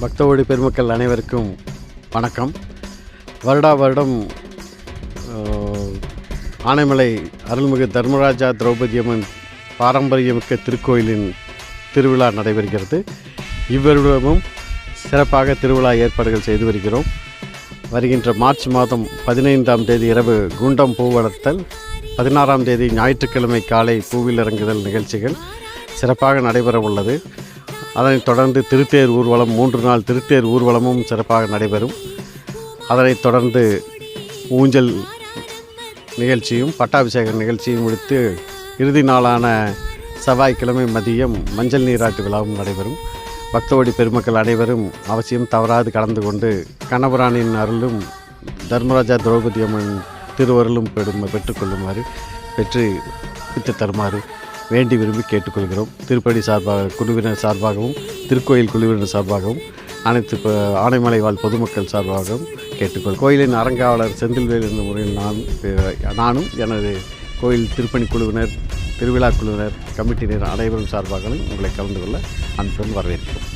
பக்தவோடி பெருமக்கள் அனைவருக்கும் வணக்கம். வருடா வருடம் ஆனைமலை அருள்மிகு தர்மராஜா திரௌபதி அம்மன் பாரம்பரியமிக்க திருக்கோயிலின் திருவிழா நடைபெறுகிறது. இவ்வருடமும் சிறப்பாக திருவிழா ஏற்பாடுகள் செய்து வருகிறோம். வருகின்ற மார்ச் மாதம் பதினைந்தாம் தேதி இரவு குண்டம் பூ வளர்த்தல் பதினாறாம் தேதி ஞாயிற்றுக்கிழமை காலை பூவில் இறங்குதல் நிகழ்ச்சிகள் சிறப்பாக நடைபெற உள்ளது அதனைத் தொடர்ந்து திருத்தேர் ஊர்வலம் மூன்று நாள் திருத்தேர் ஊர்வலமும் சிறப்பாக நடைபெறும். அதனைத் தொடர்ந்து ஊஞ்சல் நிகழ்ச்சியும் பட்டாபிஷேக நிகழ்ச்சியும் முடித்து இறுதி நாளான செவ்வாய்க்கிழமை மதியம் மஞ்சள் நீராட்டு விழாவும் நடைபெறும். பக்தவடி பெருமக்கள் அனைவரும் அவசியம் தவறாது கலந்து கொண்டு கண்ணபுரானின் அருளும் தர்மராஜா திரௌபதி அம்மன் திருவருளும் பெறும் பெற்றுக்கொள்ளுமாறு பெற்று பித்து தருமாறு வேண்டி விரும்பி கேட்டுக்கொள்கிறோம். திருப்பணி சார்பாக குழுவினர் சார்பாகவும் திருக்கோயில் குழுவினர் சார்பாகவும் அனைத்து ஆனைமலை வாழ் பொதுமக்கள் சார்பாகவும் கேட்டுக்கொள் கோயிலின் அறங்காவலர் செந்தில்வேல் என்ற முறையில் நான் நானும் எனது கோயில் திருப்பணி குழுவினர் திருவிழா குழுவினர் கமிட்டியினர் அனைவரும் சார்பாகவும் உங்களை கலந்து கொள்ள அன்புடன் வரவேற்கிறோம்.